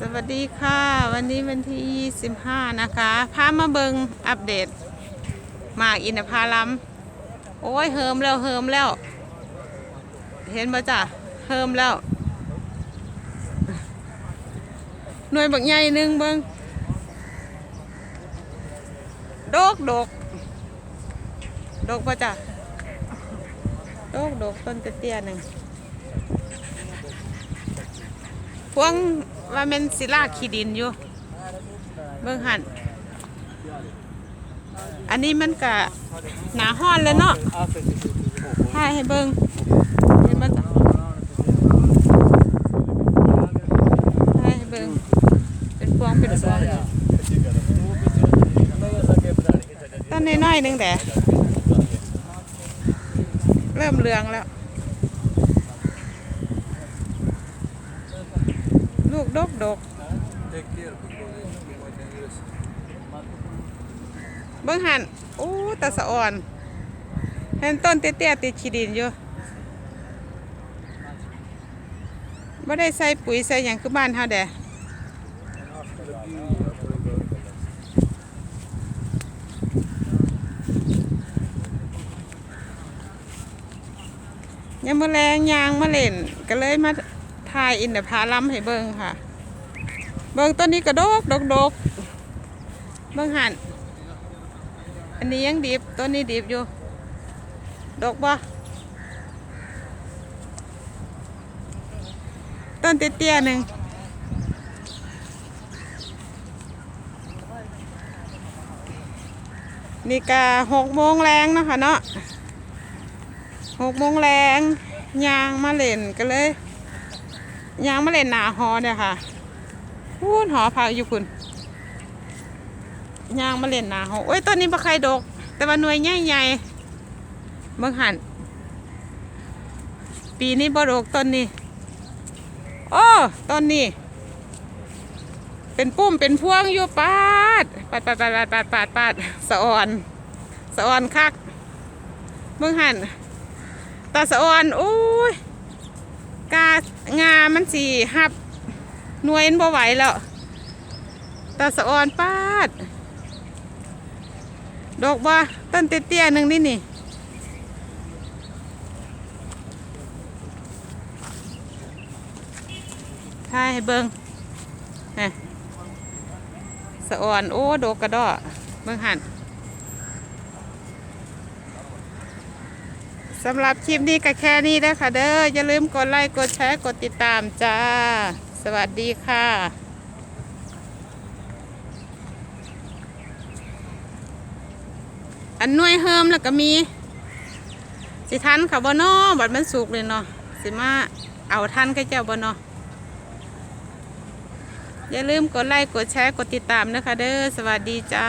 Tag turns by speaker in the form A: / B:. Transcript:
A: สวัสดีค่ะ วันนี้วันที่ 25 นะคะพามาเบิงอัปเดตหมากอินทผลัมโอ้ยเฮิมแล้วเฮิมแล้ว เห็นบ่จ้ะเฮิมแล้ว หน่วยบักใหญ่หนึ่งเบิงดกโดกโดกป่จ้ะโดกโดกต้นเตี้ยหนึ่งพวง ว่าแมันศิลาขีดินอยู่ เบิ่งหันอันนี้มันกะหนาห้อนแล้วเนาะถ่ายให้เบิ่งเห็นมันจ้ะถ่ายให้เบิ่งเป็นพวงเป็นพวงต้นน้อยๆนึงแต่เริ่มเรืองแล้ว ลูกดกดกเบิ่งหันโอ้ตาสะอ่อนเห็นต้นเตี้ยๆติดขี้ดินอยู่บ่ได้ใส่ปุ๋ยใส่หยังคือบ้านเฮาแดะยังมาแรงยางมาเล่นก็เลยมา ถ่ายอินเดพาลัมให้เบิ่งค่ะ เบิ่งต้นนี้กระดกดกดกเบิ่งหันอันนี้ยังดิบต้นนี้ดิบอยู่ ดกบ่ต้นเตี้ยๆหนึ่งนี่กะหกโมงแรงนะคะเนาะหกโมงแรงยางมาเล่นก็เลย ยางมาเล่นนาหอเนี่ยค่ะพูนหอพักอยู่คุณยางมาเล่นนาหอโอ้ยต้นนี้ปลาไข่ดก แต่ว่าหน่วยใหญ่ใหญ่เมืองหันปีนี้บดกต้นนี้โอ้ต้นนี้ เป็นปุ่มเป็นพวงอยู่ปาดปาดปาดปาดปาดปาดปาดสะออนสะออนคักเมืองหันตาสะออนโอ้ยางามันสีหับหน่วยนบ่ไหวแล้วตาสะออนปาด ดอกบ่ต้นเตี้ยๆหนึ่งนี่นี่ถ่ายให้เบิงฮะสะออน โอ้โดกกระดอเบิงหัน สำหรับคลิปนี้ก็แค่นี้นะคะเด้ออย่าลืมกดไลค์กดแชร์กดติดตามจ้า สวัสดีค่ะอันน่วยเฮิมแล้วก็มี สิทันค่ะบ่นอบัดมันสุกเลยเนาะสิมาเอาทันก็เจ้าบ่นออย่าลืมกดไลค์กดแชร์กดติดตามนะคะเด้อสวัสดีจ้า